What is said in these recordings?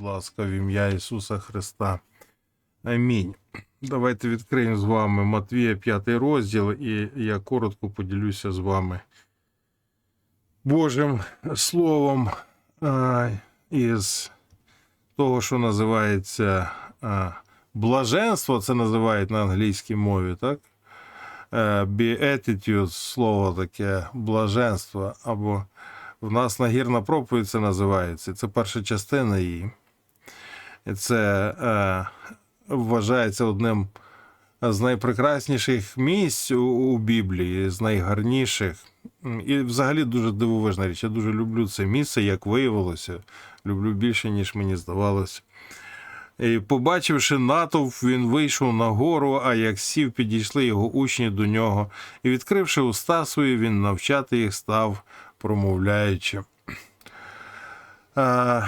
будь ласка, в ім'я Ісуса Христа. Амінь. Давайте відкриємо з вами Матвія 5 розділ, і я коротко поділюся з вами Божим Словом із того, що називається блаженство, це називають на англійській мові, так? Е, Beatitude, слово таке блаженство, або в нас нагірна проповідь це називається. Це перша частина її. Це е, вважається одним з найпрекрасніших місць у, у Біблії, з найгарніших. І взагалі дуже дивовижна річ. Я дуже люблю це місце, як виявилося. Люблю більше, ніж мені здавалося. І побачивши натовп, він вийшов на гору, а як сів, підійшли його учні до нього, і, відкривши уста свої, він навчати їх став, промовляючи. А,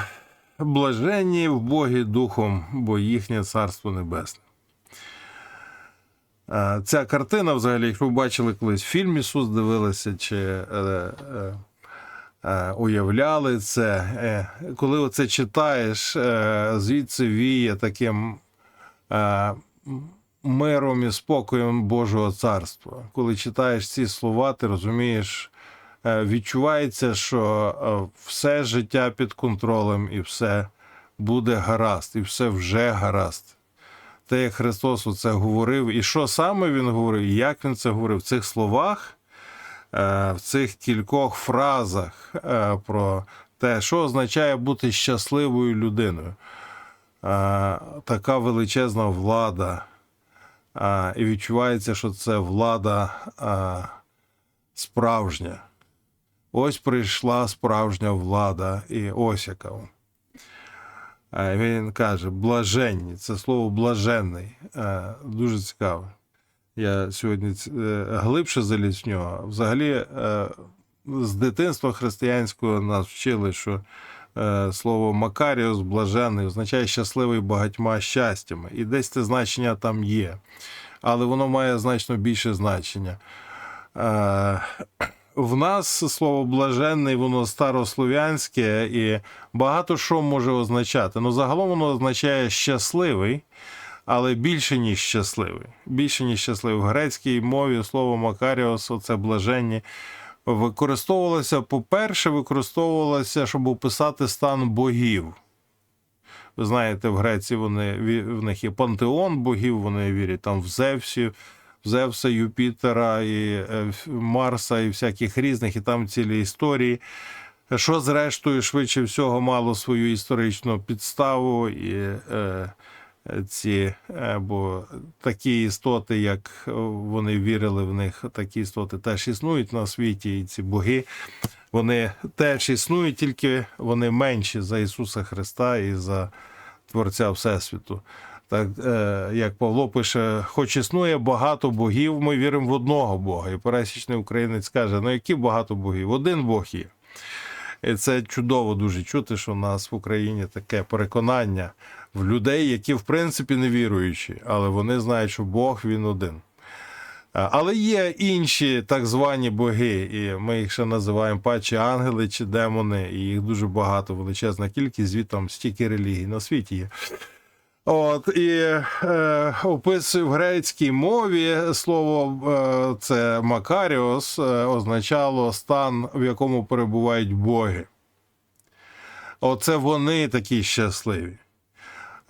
блаженні в Богі Духом, бо їхнє царство небесне. Ця картина, взагалі, якщо ви бачили колись фільм Ісус дивилися, чи е, е, е, уявляли це, е, коли оце читаєш, е, звідси віє таким е, миром і спокоєм Божого царства. Коли читаєш ці слова, ти розумієш, е, відчувається, що е, все життя під контролем і все буде гаразд, і все вже гаразд. Те, як Христос оце говорив, і що саме Він говорив, і як Він це говорив в цих словах, е, в цих кількох фразах е, про те, що означає бути щасливою людиною. Е, Така величезна влада. Е, І відчувається, що це влада е, справжня. Ось прийшла справжня влада, і. Е, Він каже, блаженні. Це слово блаженний. Дуже цікаво. Я сьогодні е, глибше заліз в нього. Взагалі, е, з дитинства християнського нас вчили, що е, слово Макаріус, блаженний, означає щасливий багатьма щастями. І десь це значення там є. Але воно має значно більше значення. В нас слово блаженний, воно старослов'янське і багато що може означати. Ну, загалом воно означає щасливий, але більше, ніж щасливий. Більше, ніж щасливий. В грецькій мові слово Макаріос, оце блаженні, використовувалося, по-перше, використовувалося, щоб описати стан богів. Ви знаєте, в Греції вони, в них є пантеон богів, вони вірять там в Зевсів, Зевса, Юпітера, і е, Марса, і всяких різних, і там цілі історії. Що, зрештою, швидше всього, мало свою історичну підставу, і е, ці, е, бо такі істоти, як е, вони вірили в них, такі істоти теж існують на світі, і ці боги, вони теж існують, тільки вони менші за Ісуса Христа і за Творця Всесвіту. Так, е, як Павло пише, хоч існує багато богів, ми віримо в одного Бога. І пересічний українець каже: ну які багато богів? Один Бог є. І це чудово дуже чути, що у нас в Україні таке переконання в людей, які в принципі не віруючі, але вони знають, що Бог він один. Але є інші так звані боги, і ми їх ще називаємо пачі ангели чи демони, і їх дуже багато, величезна кількість, звідти стільки релігій на світі є. От і е, описує в грецькій мові слово е, це Макаріос е, означало стан, в якому перебувають боги. Оце вони такі щасливі.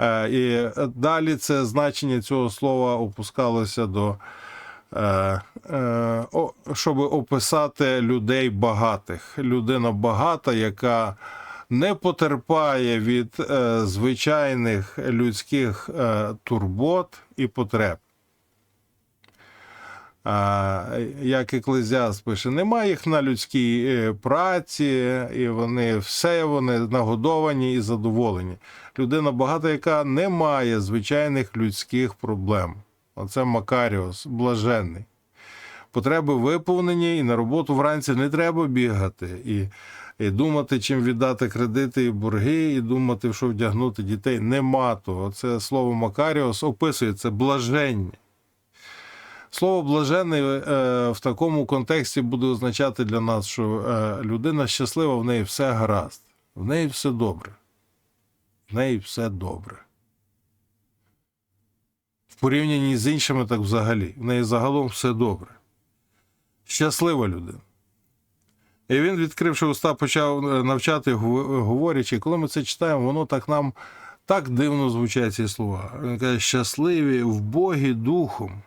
Е, і далі це значення цього слова опускалося до, е, е, щоб описати людей багатих. Людина багата, яка не потерпає від е, звичайних людських е, турбот і потреб. А, як Еклезіаст пише, немає їх на людській е, праці, і вони все вони нагодовані і задоволені. Людина багата, яка не має звичайних людських проблем. Оце Макаріос, блаженний. Потреби виповнені, і на роботу вранці не треба бігати. І, і думати, чим віддати кредити і борги, і думати, що вдягнути дітей. Нема того. Це слово Макаріос описує це блаження. Слово блажений е, в такому контексті буде означати для нас, що е, людина щаслива, в неї все гаразд, в неї все добре. в неї все добре. В порівнянні з іншими, так взагалі. В неї загалом все добре. Щаслива людина. І він, відкривши уста, почав е, навчати, говорячи. Коли ми це читаємо, воно так нам так дивно звучать ці слова. Він каже, щасливі в Богі духом.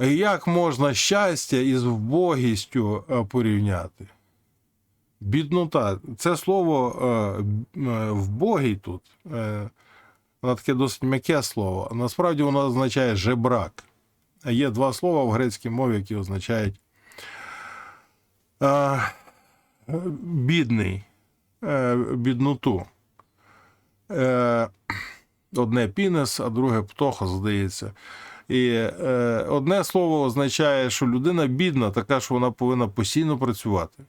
Як можна щастя із вбогістю е, порівняти? Біднота. Це слово е, вбогий тут. Воно таке досить м'яке слово. Насправді воно означає жебрак. Є два слова в грецькій мові, які означають е, бідний, е, бідноту. Е, одне пінес, а друге птоха, здається. І е, одне слово означає, що людина бідна, така, що вона повинна постійно працювати.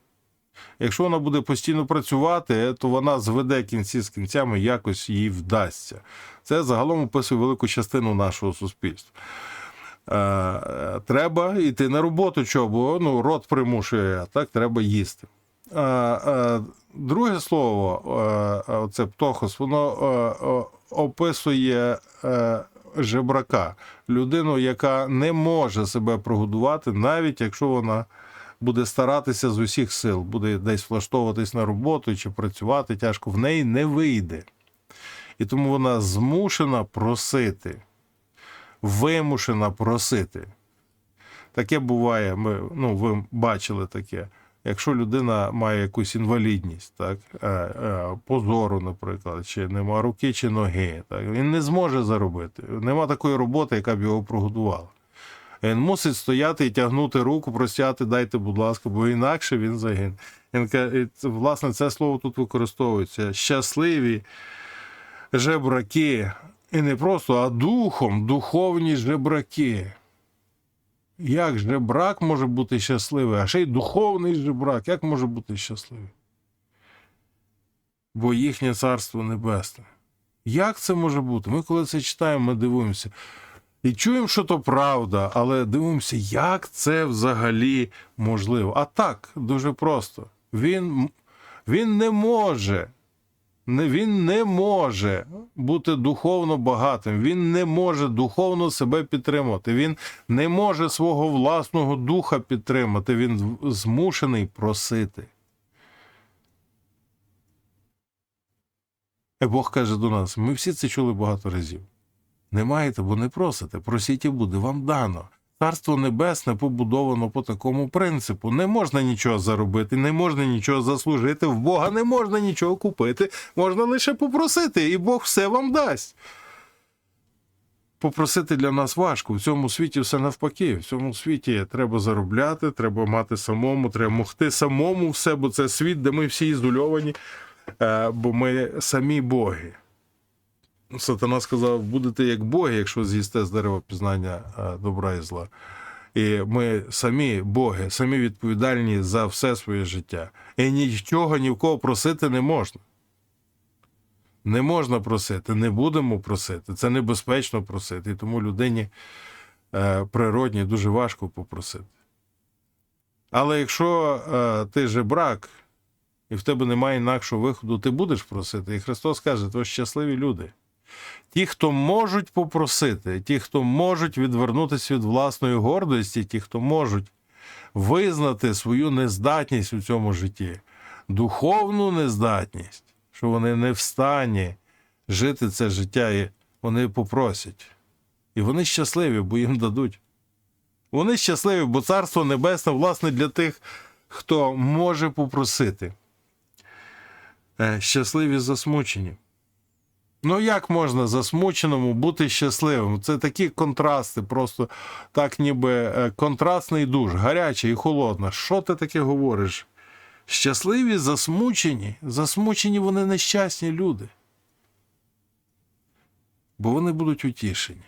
Якщо вона буде постійно працювати, то вона зведе кінці з кінцями, якось їй вдасться. Це загалом описує велику частину нашого суспільства. Е, треба йти на роботу, чого, бо ну, рот примушує, а так треба їсти. Е, е, друге слово, це птохос, воно описує жебрака, людину, яка не може себе прогодувати, навіть якщо вона буде старатися з усіх сил, буде десь влаштовуватись на роботу чи працювати тяжко, в неї не вийде. І тому вона змушена просити, вимушена просити. Таке буває, ми, ну, ви бачили таке. Якщо людина має якусь інвалідність, так, е, е, позору, наприклад, чи нема руки чи ноги, так, він не зможе заробити. Нема такої роботи, яка б його прогодувала. Він мусить стояти і тягнути руку, простяти, дайте, будь ласка, бо інакше він загине. Власне, це слово тут використовується. Щасливі жебраки. І не просто, а духом, духовні жебраки. Як жебрак може бути щасливий, а ще й духовний жебрак, як може бути щасливий? Бо їхнє царство небесне. Як це може бути? Ми, коли це читаємо, ми дивуємося. І чуємо, що то правда, але дивимося, як це взагалі можливо. А так, дуже просто. Він, він не може. Він не може бути духовно багатим, він не може духовно себе підтримати, він не може свого власного духа підтримати, він змушений просити. І Бог каже до нас: ми всі це чули багато разів. Не маєте, бо не просите. Просіть і буде вам дано. Царство Небесне побудовано по такому принципу. Не можна нічого заробити, не можна нічого заслужити. В Бога не можна нічого купити, можна лише попросити, і Бог все вам дасть. Попросити для нас важко. В цьому світі все навпаки. В цьому світі треба заробляти, треба мати самому, треба могти самому все, бо це світ, де ми всі ізольовані, е, бо ми самі боги. Сатана сказав, будете як боги, якщо з'їсте з дерева пізнання е, добра і зла. І ми самі боги, самі відповідальні за все своє життя. І нічого ні в кого просити не можна. Не можна просити, не будемо просити. Це небезпечно просити. І тому людині е, природній дуже важко попросити. Але якщо е, ти жебрак, і в тебе немає інакшого виходу, ти будеш просити. І Христос каже, то щасливі люди. Ті, хто можуть попросити, ті, хто можуть відвернутися від власної гордості, ті, хто можуть визнати свою нездатність у цьому житті, духовну нездатність, що вони не в стані жити це життя, і вони попросять. І вони щасливі, бо їм дадуть. Вони щасливі, бо Царство Небесне, власне, для тих, хто може попросити. Е, Щасливі засмучені. Ну, як можна засмученому бути щасливим? Це такі контрасти, просто так, ніби е, контрастний душ, гаряча і холодна. Що ти таке говориш? Щасливі, засмучені. Засмучені вони нещасні люди. Бо вони будуть утішені.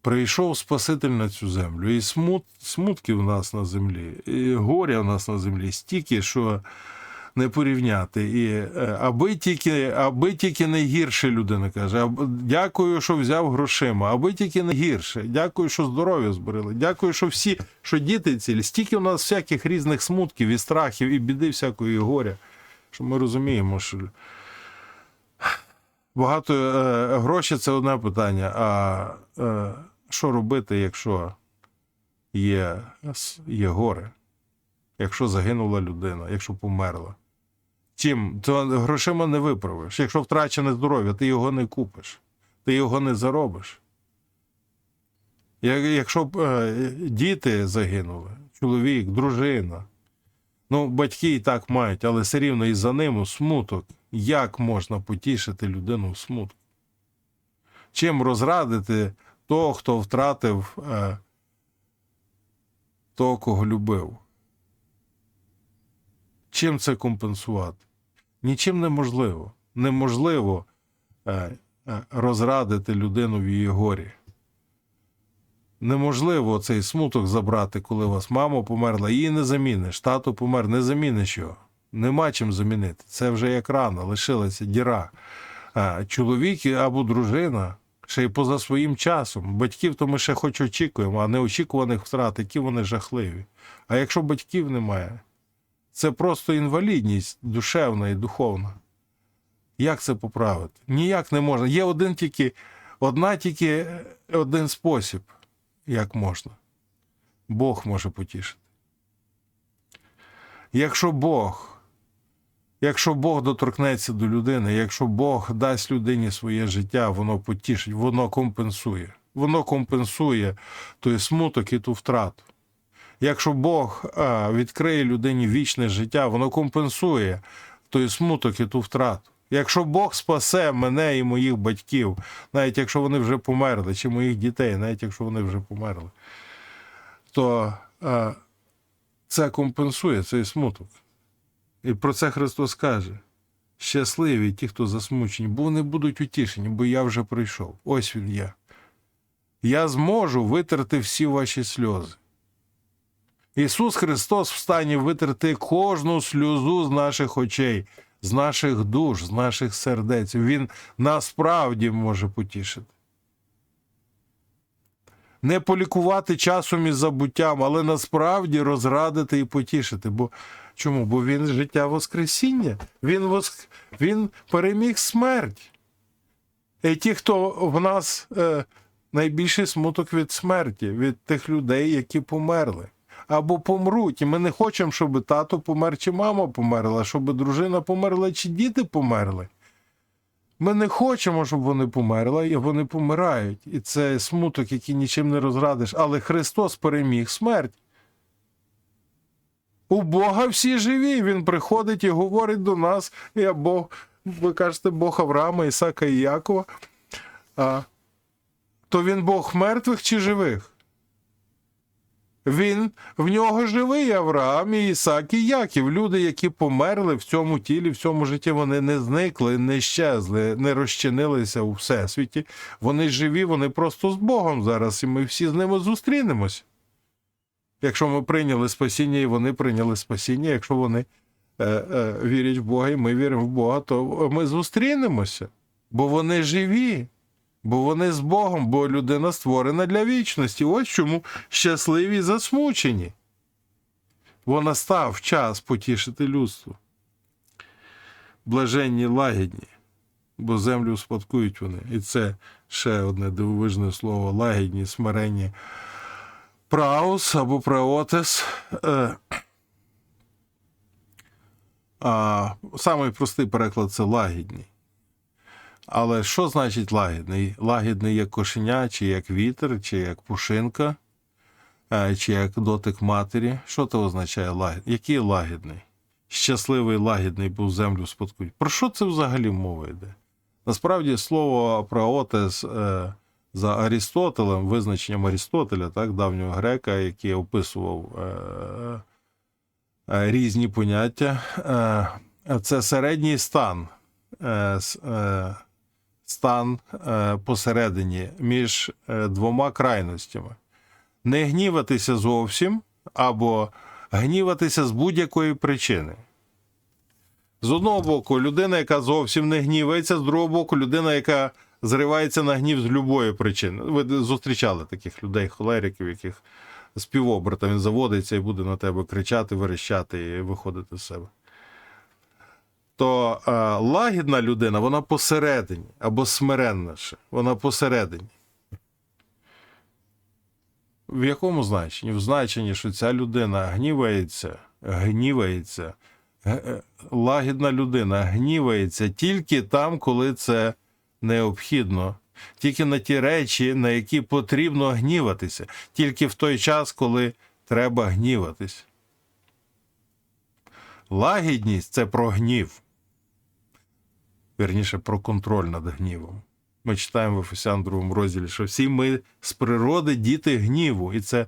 Прийшов Спаситель на цю землю, і смут, смутків в нас на землі, і горя в нас на землі стільки, що не порівняти. І е, аби тільки, аби тільки не гірше людина каже. «Аб- Дякую, що взяв грошима, аби тільки не гірше. Дякую, що здоров'я зберегли. Дякую, що всі, що діти цілі. Стільки у нас всяких різних смутків і страхів, і біди всякої і горя. Що ми розуміємо, що багато е, гроші це одне питання. А е, що робити, якщо є, є горе? Якщо загинула людина, якщо померла? Чим? То грошима не виправиш. Якщо втрачене здоров'я, ти його не купиш, ти його не заробиш. Якщо б е, діти загинули, чоловік, дружина, ну, батьки і так мають, але все рівно і за ним смуток. Як можна потішити людину в смутку? Чим розрадити того, хто втратив е, того, кого любив? Чим це компенсувати? Нічим неможливо. Неможливо е, е, розрадити людину в її горі. Неможливо цей смуток забрати, коли у вас мама померла, її не заміниш, тато помер, не заміниш його. Нема чим замінити. Це вже як рана, лишилася діра. Чоловік або дружина ще й поза своїм часом. Батьків то ми ще хоч очікуємо, а неочікуваних втрат, які вони жахливі. А якщо батьків немає, це просто інвалідність душевна і духовна. Як це поправити? Ніяк не можна. Є один тільки, одна тільки е, один спосіб, як можна. Бог може потішити. Якщо Бог, якщо Бог доторкнеться до людини, якщо Бог дасть людині своє життя, воно потішить, воно компенсує. Воно компенсує той смуток і ту втрату. Якщо Бог відкриє людині вічне життя, воно компенсує той смуток і ту втрату. Якщо Бог спасе мене і моїх батьків, навіть якщо вони вже померли, чи моїх дітей, навіть якщо вони вже померли, то це компенсує цей смуток. І про це Христос каже: щасливі ті, хто засмучені, бо вони будуть утішені, бо я вже прийшов. Ось він я. Я зможу витерти всі ваші сльози. Ісус Христос в стані витерти кожну сльозу з наших очей, з наших душ, з наших сердець. Він насправді може потішити. Не полікувати часом і забуттям, але насправді розрадити і потішити. Бо чому? Бо він життя Воскресіння, він, воск... він переміг смерть. І ті, хто в нас е, найбільший смуток від смерті, від тих людей, які померли. Або помруть. І ми не хочемо, щоб тато помер чи мама померла, щоб дружина померла чи діти померли. Ми не хочемо, щоб вони померли, і вони помирають. І це смуток, який нічим не розрадиш. Але Христос переміг смерть. У Бога всі живі. Він приходить і говорить до нас. Я Бог, ви кажете, Бог Авраама, Ісака і Якова. А, то він Бог мертвих чи живих? Він в нього живий Авраам, і Ісак і Яків. Люди, які померли в цьому тілі, в цьому житті, вони не зникли, не щезли, не розчинилися у всесвіті. Вони живі, вони просто з Богом зараз, і ми всі з ними зустрінемось. Якщо ми прийняли спасіння, і вони прийняли спасіння, якщо вони е, е, вірять в Бога, і ми віримо в Бога, то ми зустрінемося, бо вони живі. Бо вони з Богом, бо людина створена для вічності. Ось чому щасливі засмучені. Бо настав час потішити людство. Блаженні лагідні, бо землю успадкують вони. І це ще одне дивовижне слово лагідні, смиренні. Праус або праотес. Е, а, самий простий переклад це лагідні. Але що значить лагідний? Лагідний як кошеня, чи як вітер, чи як пушинка, е, чи як дотик матері. Що це означає лагідний? Який лагідний? Щасливий лагідний був землю спадкують. Про що це взагалі мова йде? Насправді слово праотес е, за Арістотелем, визначенням Арістотеля, так, давнього грека, який описував е, різні поняття, це середній стан. Стан е, посередині між е, двома крайностями. Не гніватися зовсім або гніватися з будь-якої причини. З одного боку, людина, яка зовсім не гнівається, з другого боку, людина, яка зривається на гнів з любої причини. Ви зустрічали таких людей, холериків, яких з півоберта він заводиться і буде на тебе кричати, верещати і виходити з себе. То е, лагідна людина, вона посередині, або смиренніша, вона посередині. В якому значенні? В значенні, що ця людина гнівається, гнівається, е, лагідна людина гнівається тільки там, коли це необхідно, тільки на ті речі, на які потрібно гніватися, тільки в той час, коли треба гніватись. Лагідність це про гнів. Вірніше, про контроль над гнівом. Ми читаємо в Ефесян 2 розділі, що всі ми з природи діти гніву. І це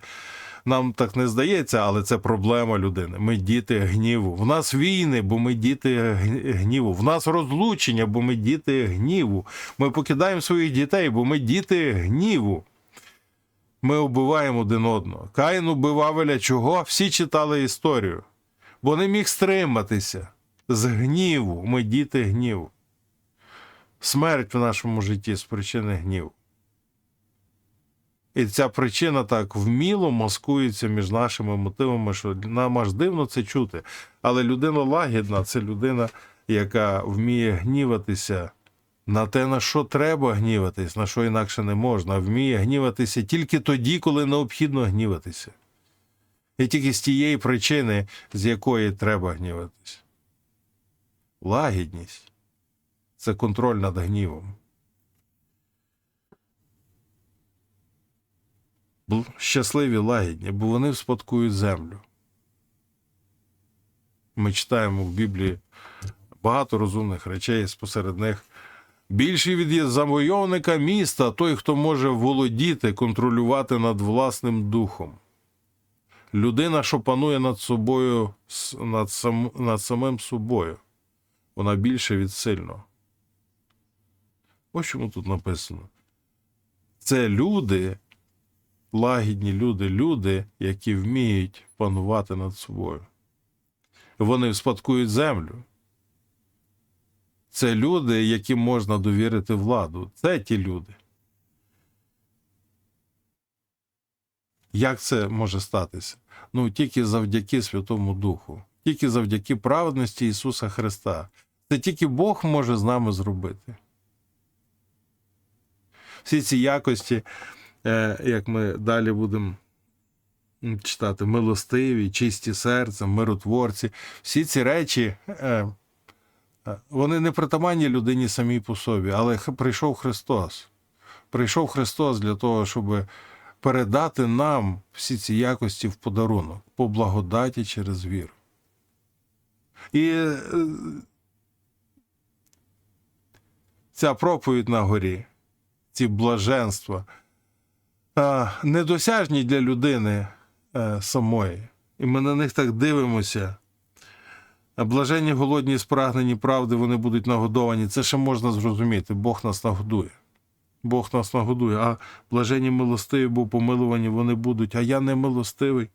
нам так не здається, але це проблема людини. Ми діти гніву. В нас війни, бо ми діти гніву. В нас розлучення, бо ми діти гніву. Ми покидаємо своїх дітей, бо ми діти гніву. Ми вбиваємо один одного. Каїн убивав Авеля чого? Всі читали історію, бо не міг стриматися. З гніву. Ми діти гніву. Смерть в нашому житті з причини гніву. І ця причина так вміло маскується між нашими мотивами, що нам аж дивно це чути. Але людина лагідна це людина, яка вміє гніватися на те, на що треба гніватись, на що інакше не можна, вміє гніватися тільки тоді, коли необхідно гніватися. І тільки з тієї причини, з якої треба гніватися. Лагідність це контроль над гнівом. Щасливі лагідні, бо вони вспадкують землю. Ми читаємо в Біблії багато розумних речей, спосеред них більший від завойовника міста той, хто може володіти, контролювати над власним духом. Людина, що панує над собою, над, сам, над самим собою, вона більше від сильного. Ось чому тут написано. Це люди, лагідні люди, люди, які вміють панувати над собою. Вони вспадкують землю. Це люди, яким можна довірити владу. Це ті люди. Як це може статися? Ну, тільки завдяки Святому Духу, тільки завдяки праведності Ісуса Христа. Це тільки Бог може з нами зробити. Всі ці якості, е, як ми далі будемо читати, милостиві, чисті серцем, миротворці, всі ці речі, е, е, вони не притаманні людині самій по собі, але прийшов Христос. Прийшов Христос для того, щоб передати нам всі ці якості в подарунок по благодаті через віру. І ця проповідь на горі, ці блаженства, недосяжні для людини е, самої. І ми на них так дивимося. Блаженні, голодні, спрагнені правди, вони будуть нагодовані. Це ще можна зрозуміти. Бог нас нагодує. Бог нас нагодує. А блаженні милостиві, бо помилувані вони будуть, а я не милостивий.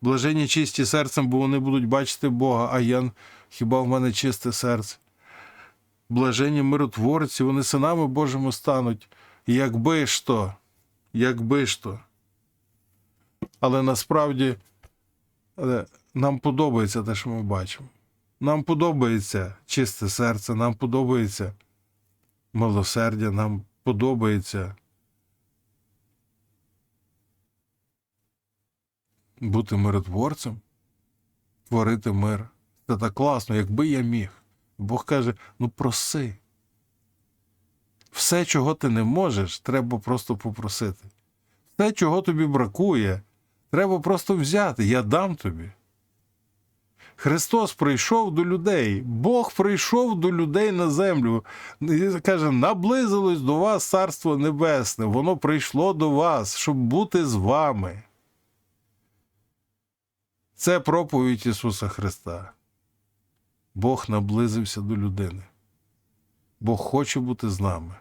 Блаженні чисті серцем, бо вони будуть бачити Бога, а я хіба в мене чисте серце. Блаженні миротворці, вони синами Божими стануть. Якби ж то, якби ж то. Але насправді нам подобається те, що ми бачимо. Нам подобається чисте серце, нам подобається милосердя, нам подобається бути миротворцем, творити мир. Це так класно, якби я міг. Бог каже: ну проси. Все, чого ти не можеш, треба просто попросити. Все, чого тобі бракує, треба просто взяти. Я дам тобі. Христос прийшов до людей, Бог прийшов до людей на землю. І каже, наблизилось до вас Царство Небесне, воно прийшло до вас, щоб бути з вами. Це проповідь Ісуса Христа. Бог наблизився до людини. Бог хоче бути з нами.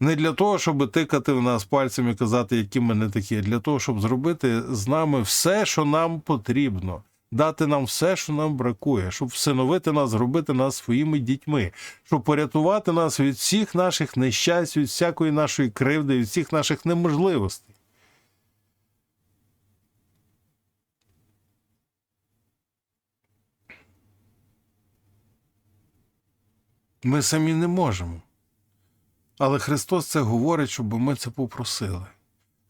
Не для того, щоб тикати в нас пальцем і казати, які ми не такі, а для того, щоб зробити з нами все, що нам потрібно, дати нам все, що нам бракує, щоб всиновити нас, зробити нас своїми дітьми, щоб порятувати нас від всіх наших нещасть, від всякої нашої кривди, від всіх наших неможливостей. Ми самі не можемо. Але Христос це говорить, щоб ми це попросили,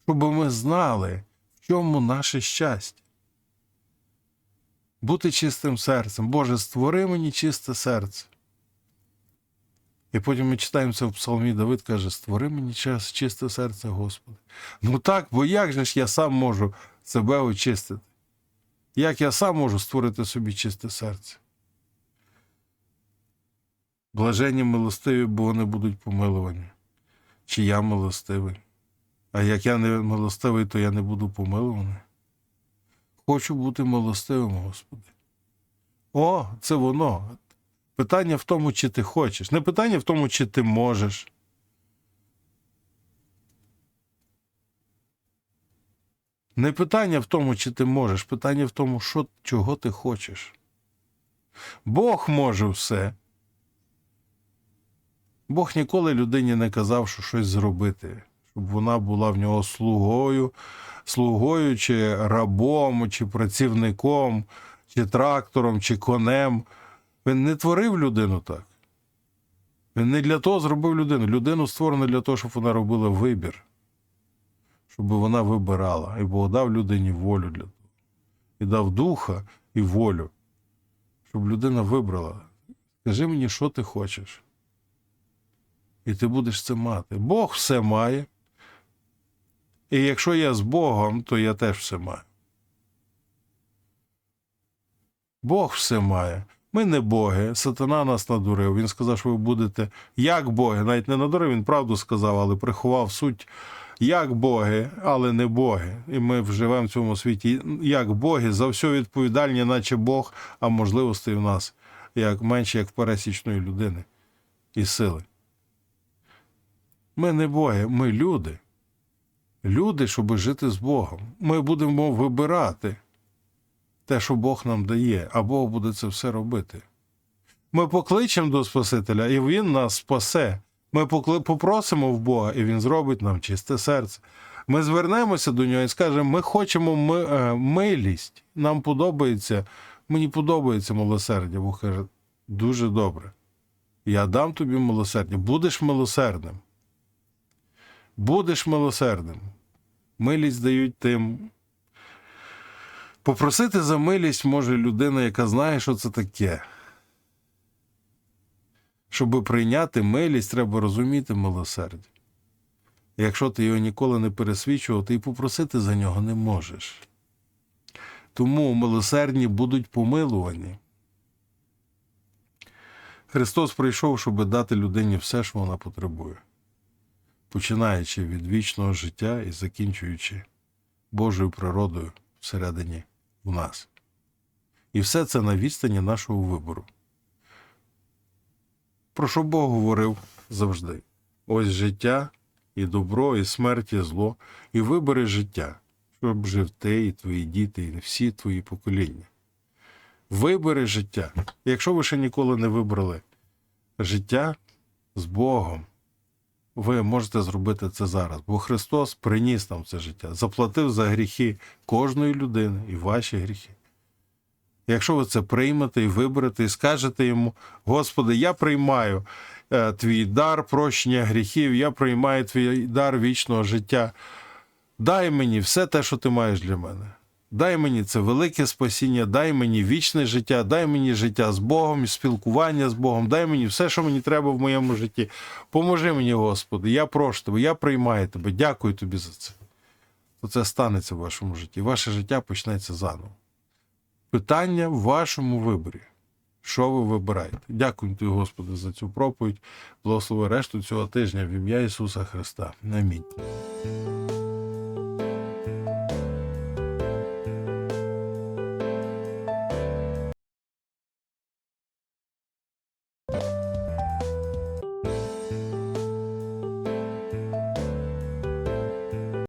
щоб ми знали, в чому наше щастя. Бути чистим серцем. Боже, створи мені чисте серце. І потім ми читаємо це в Псалмі, Давид каже: Створи мені час- чисте серце, Господи. Ну так, бо як же ж я сам можу себе очистити? Як я сам можу створити собі чисте серце? Блаженні милостиві, бо вони будуть помилувані. Чи я милостивий? А як я не милостивий, то я не буду помилуваний. Хочу бути милостивим, Господи. О, це воно. Питання в тому, чи ти хочеш. Не питання в тому, чи ти можеш. Не питання в тому, чи ти можеш, питання в тому, що, чого ти хочеш. Бог може все. Бог ніколи людині не казав, що щось зробити, щоб вона була в нього слугою, слугою, чи рабом, чи працівником, чи трактором, чи конем. Він не творив людину так. Він не для того зробив людину. Людину створено для того, щоб вона робила вибір, щоб вона вибирала. І Бог дав людині волю для того. І дав духа і волю, щоб людина вибрала. Скажи мені, що ти хочеш. І ти будеш це мати. Бог все має. І якщо я з Богом, то я теж все маю. Бог все має. Ми не боги. Сатана нас надурив. Він сказав, що ви будете як боги. Навіть не надурив, він правду сказав, але приховав суть як боги, але не боги. І ми живемо в цьому світі як боги, за все відповідальні, наче Бог, а можливостей в нас як менше, як пересічної людини і сили. Ми не боги, ми люди. Люди, щоб жити з Богом. Ми будемо вибирати те, що Бог нам дає, а Бог буде це все робити. Ми покличемо до Спасителя, і Він нас спасе. Ми попросимо в Бога, і Він зробить нам чисте серце. Ми звернемося до нього і скажемо: ми хочемо е, милість, нам подобається, мені подобається милосердя. Бог каже, дуже добре. Я дам тобі милосердя. Будеш милосердним. Будеш милосердним. Милість дають тим. Попросити за милість може людина, яка знає, що це таке. Щоб прийняти милість, треба розуміти милосердя. Якщо ти його ніколи не пересвідчував, ти й попросити за нього не можеш. Тому милосердні будуть помилувані. Христос прийшов, щоб дати людині все, що вона потребує, починаючи від вічного життя і закінчуючи Божою природою всередині в нас. І все це на відстані нашого вибору. Про що Бог говорив завжди? Ось життя і добро, і смерть, і зло, і вибери життя, щоб жив ти, і твої діти, і всі твої покоління. Вибери життя. Якщо ви ще ніколи не вибрали життя з Богом, ви можете зробити це зараз, бо Христос приніс нам це життя, заплатив за гріхи кожної людини і ваші гріхи. Якщо ви це приймете і виберете, і скажете йому, Господи, я приймаю е, твій дар прощення гріхів, я приймаю твій дар вічного життя. Дай мені все те, що ти маєш для мене. Дай мені це велике спасіння, дай мені вічне життя, дай мені життя з Богом, спілкування з Богом, дай мені все, що мені треба в моєму житті. Поможи мені, Господи, я прошу тебе, я приймаю тебе, дякую тобі за це. То це станеться в вашому житті. Ваше життя почнеться заново. Питання в вашому виборі. Що ви вибираєте? Дякую тобі, Господи, за цю проповідь. Благослови решту цього тижня в ім'я Ісуса Христа. Амінь.